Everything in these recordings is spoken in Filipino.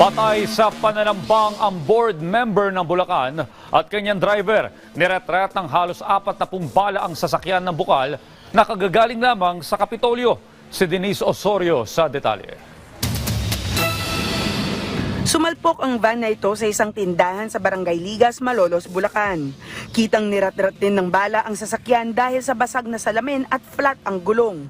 Patay sa pananambang ang board member ng Bulacan at kanyang driver. Niretret ng halos apat na bala ang sasakyan ng bukal na kagagaling lamang sa Kapitolyo. Si Denise Osorio sa detalye. Sumalpok ang van na ito sa isang tindahan sa Barangay Ligas, Malolos, Bulacan. Kitang niratrat din ng bala ang sasakyan dahil sa basag na salamin at flat ang gulong.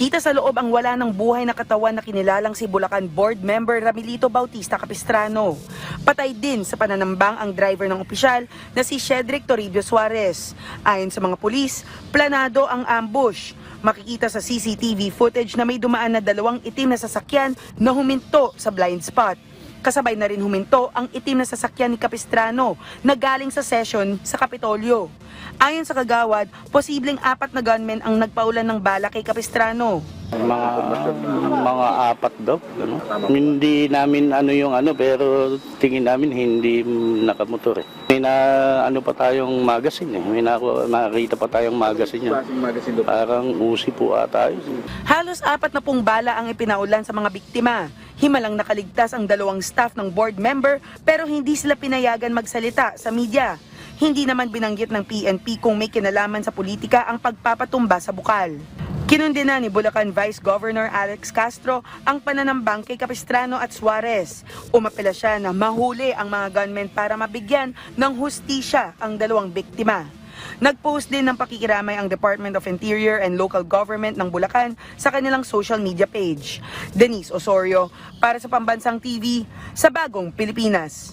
Kita sa loob ang wala ng buhay na katawan na kinilalang si Bulacan Board Member Ramilito Bautista Capistrano. Patay din sa pananambang ang driver ng opisyal na si Cedric Toribio Suarez. Ayon sa mga pulis, planado ang ambush. Makikita sa CCTV footage na may dumaan na dalawang itim na sasakyan na huminto sa blind spot. Kasabay na rin huminto ang itim na sasakyan ni Capistrano na galing sa session sa Kapitolyo. Ayon sa kagawad, posibleng apat na gunmen ang nagpaulan ng bala kay Capistrano. Mga mga apat daw. Ano? Hindi namin ano yung ano pero tingin namin hindi nakamotor eh. May na ano pa tayong magazine eh. May naku- nakita pa tayong magazine yan. Parang usi po ata yun. Halos apat na pong bala ang ipinaulan sa mga biktima. Himalang nakaligtas ang dalawang staff ng board member pero hindi sila pinayagan magsalita sa media. Hindi naman binanggit ng PNP kung may kinalaman sa politika ang pagpapatumba sa bukal. Kinundina ni Bulacan Vice Governor Alex Castro ang pananambang kay Capistrano at Suarez. Umapela siya na mahuli ang mga gunmen para mabigyan ng hustisya ang dalawang biktima. Nag-post din ng pakikiramay ang Department of Interior and Local Government ng Bulacan sa kanilang social media page. Denise Osorio, para sa Pambansang TV, sa Bagong Pilipinas.